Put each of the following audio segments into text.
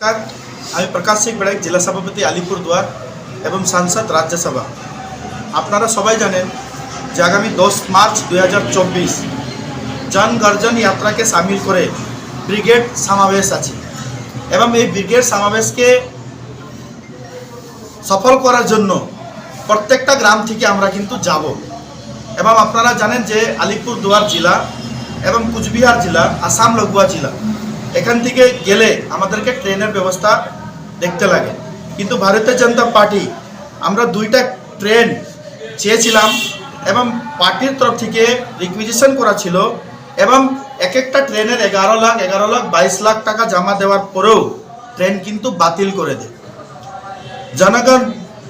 আমি প্রকাশ সিং বেড়াই জেলা সভাপতি আলিপুরদুয়ার এবং সাংসদ রাজ্যসভা আপনারা সবাই জানেন যে আগামী দশ মার্চ দুই হাজার চব্বিশ জন গর্জন যাত্রাকে সামিল করে ব্রিগেড সমাবেশ আছে এবং এই ব্রিগেড সমাবেশকে সফল করার জন্য প্রত্যেকটা গ্রাম থেকে আমরা কিন্তু যাব এবং আপনারা জানেন যে আলিপুরদুয়ার জেলা এবং কুচবিহার জেলা আসাম লগুয়া জেলা এখান থেকে গেলে আমাদেরকে ট্রেনের ব্যবস্থা দেখতে লাগে। কিন্তু ভারতীয় জনতা পার্টি, আমরা দুইটা ট্রেন চেয়েছিলাম এবং পার্টির তরফ থেকে রিকুইজিশন করা ছিল এবং এক একটা ট্রেনের এগারো লাখ এগারো লাখ, বাইশ লাখ টাকা জমা দেওয়ার পরেও ট্রেন কিন্তু বাতিল করে দেয়। জনগণ,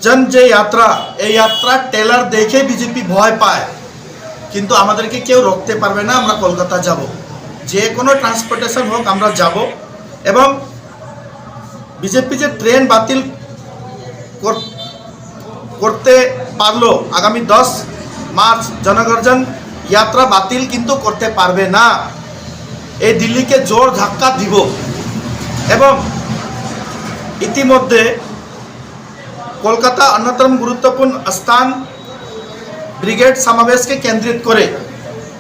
জন যে যাত্রা, এই যাত্রা টেলার দেখে বিজেপি ভয় পায়, কিন্তু আমাদেরকে কেউ রোকতে পারবে না, আমরা কলকাতা যাব। যে কোনো ট্রান্সপোর্টেশন হোক, আমরা যাব। এবং বিজেপি যে ট্রেন বাতিল কর- করতে পারল আগামী দশ মার্চ, জনগর্জন যাত্রা বাতিল কিন্তু করতে পারবে না। এই দিল্লিকে জোর ধাক্কা দিব। এবং ইতিমধ্যে কলকাতা অন্যতম গুরুত্বপূর্ণ স্থান, ব্রিগেড সমাবেশকে কেন্দ্রিত করে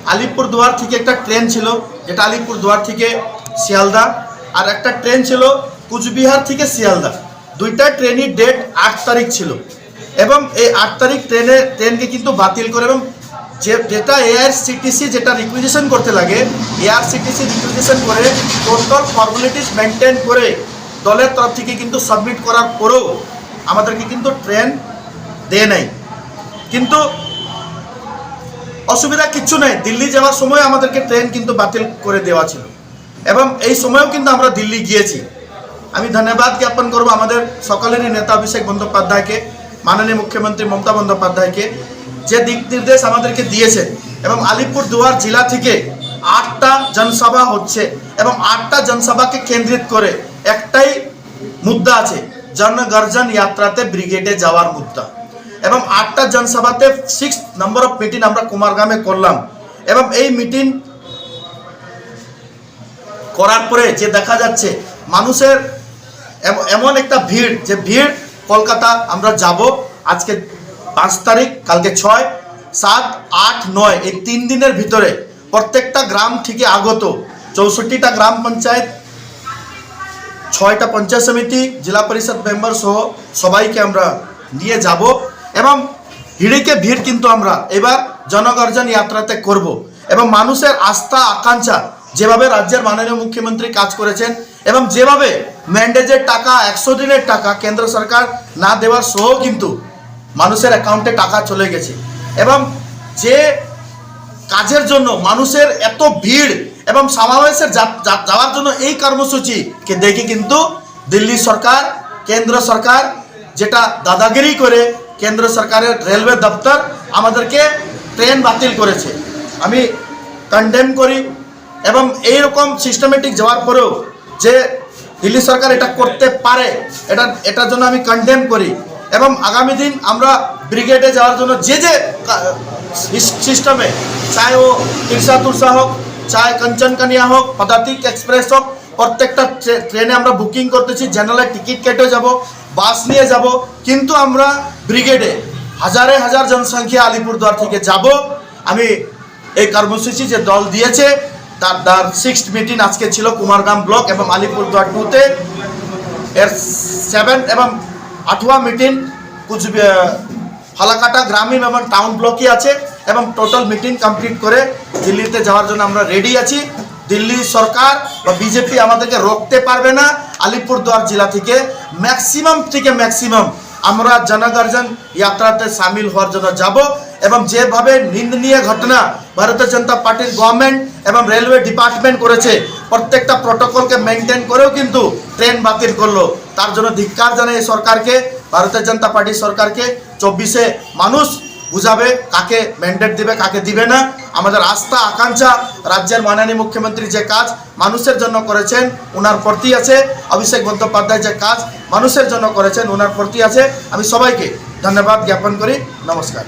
আলিপুরদুয়ার থেকে একটা ট্রেন ছিল। যেটা আলিপুরদুয়ার থেকে শিয়ালদা, আর একটা ট্রেন ছিল কুচবিহার থেকে শিয়ালদা। দুইটা ট্রেনই ডেট আট তারিখ ছিল। এবং এই আট তারিখ ট্রেনে, ট্রেনকে কিন্তু বাতিল করে এবং যে, যেটা এআরসিটিসি যেটা রিকুইজিশন করতে লাগে এআরসিটিসি রিকুইজিশন করে টোটাল ফর্মালিটিস মেনটেন করে দলের তরফ থেকে কিন্তু সাবমিট করার পরেও আমাদেরকে কিন্তু ট্রেন দেয় নাই। কিন্তু অসুবিধা কিচ্ছু নেই। দিল্লি যাওয়ার সময় আমাদেরকে ট্রেন কিন্তু বাতিল করে দেওয়া ছিল। এবং এই সময়ও কিন্তু আমরা দিল্লি গিয়েছি। আমি ধন্যবাদ জ্ঞাপন করব আমাদের সকলেরই নেতা অভিষেক বন্দ্যোপাধ্যায়কে, মাননীয় মুখ্যমন্ত্রী মমতা বন্দ্যোপাধ্যায়কে, যে দিক নির্দেশ আমাদেরকে দিয়েছেন এবং আলিপুর দুয়ার জেলা থেকে আটটা জনসভা হচ্ছে এবং আটটা জনসভাকে কেন্দ্রিত করে একটাই মুদ্রা আছে, জনগর্জন যাত্রাতে ব্রিগেডে যাওয়ার মুদ্রা। এবং আটটা জনসভাতে সিক্স নম্বর অফ মিটিং আমরা কুমারগ্রামে করলাম। এবং এই মিটিং করার পরে যে দেখা যাচ্ছে, মানুষের এমন একটা ভিড় যে ভিড়, কলকাতা আমরা যাব আজকে পাঁচ তারিখ, কালকে ছয়, সাত, আট, নয়, এই তিন দিনের ভিতরে প্রত্যেকটা গ্রাম থেকে আগত চৌষট্টিটা গ্রাম পঞ্চায়েত, ছয়টা পঞ্চায়েত সমিতি, জেলা পরিষদ মেম্বার সহ সবাইকে আমরা নিয়ে যাব। এবং ভিড়কে ভিড় কিন্তু আমরা। এবার জনগর্জন যাত্রাতে করব। এবং মানুষের আস্থা, আকাঙ্ক্ষা যেভাবে রাজ্যের মাননীয় মুখ্যমন্ত্রী কাজ করেছেন এবং যেভাবে ম্যান্ডেজের টাকা, একশো দিনের টাকা কেন্দ্র সরকার না দেওয়ার সহ কিন্তু মানুষের অ্যাকাউন্টে টাকা চলে গেছে। এবং যে কাজের জন্য মানুষের এত ভিড় এবং সমাবেশের যাওয়ার জন্য এই কর্মসূচিকে দেখে কিন্তু দিল্লি সরকার, কেন্দ্র সরকার যেটা দাদাগিরি করে কেন্দ্র সরকারের রেলওয়ে দপ্তর আমাদেরকে ট্রেন বাতিল করেছে। আমি কন্ডেম করি এবং এইরকম সিস্টেমেটিক যাওয়ার পরেও যে দিল্লি সরকার এটা করতে পারে, এটা, এটার জন্য আমি কন্ডেম করি এবং আগামী দিন আমরা ব্রিগেডে যাওয়ার জন্য যে যে সিস্টেমে চাहे ও তিরসা তুরসা হোক কাঞ্চন কানিয়া হোক, পদাতিক এক্সপ্রেস হোক, প্রত্যেকটা ট্রেনে আমরা বুকিং করতেছি জেনারেলের টিকিট কেটে যাব বাস নিয়ে যাব, কিন্তু আমরা ব্রিগেডে হাজারে হাজার জনসংখ্যা আলিপুরদুয়ার থেকে যাব। আমি এই কর্মসূচি যে দল দিয়েছে, তার তার সিক্স মিটিং আজকে ছিল কুমারগ্রাম ব্লক এবং আলিপুরদুয়ার টুতে। এর সেভেন এবং আঠুয়া মিটিং কুচবিহার ফালাকাটা গ্রামীণ এবং টাউন ব্লকই আছে এবং টোটাল মিটিং কমপ্লিট করে দিল্লিতে যাওয়ার জন্য আমরা রেডি আছি। দিল্লি সরকার বা বিজেপি আমাদেরকে রোকতে পারবে না, আলিপুরদুয়ার জেলা থেকে ম্যাক্সিমাম থেকে ম্যাক্সিমাম আমরা জনগর্জন যাত্রাতে সামিল হওয়ার জন্য যাব এবং যেভাবে নিন্দনীয় ঘটনা ভারতীয় জনতা পার্টির গভর্নমেন্ট এবং রেলওয়ে ডিপার্টমেন্ট করেছে, প্রত্যেকটা প্রোটোকলকে মেনটেন করেও কিন্তু ট্রেন বাতিল করল। তার জন্য ধিক্কার জানাই এই সরকারকে, ভারতীয় জনতা পার্টি সরকারকে। চব্বিশে মানুষ বুঝাবে কাকে ম্যান্ডেট দিবে, কাকে দিবে না। আমাদের আস্থা, আকাঙ্ক্ষা, রাজ্যের মাননীয় মুখ্যমন্ত্রী যে কাজ মানুষের জন্য করেছেন ওনার প্রতি আছে। অভিষেক বন্দ্যোপাধ্যায় যে কাজ মানুষের জন্য করেছেন ওনার প্রতি আছে। আমি সবাইকে ধন্যবাদ জ্ঞাপন করি। নমস্কার।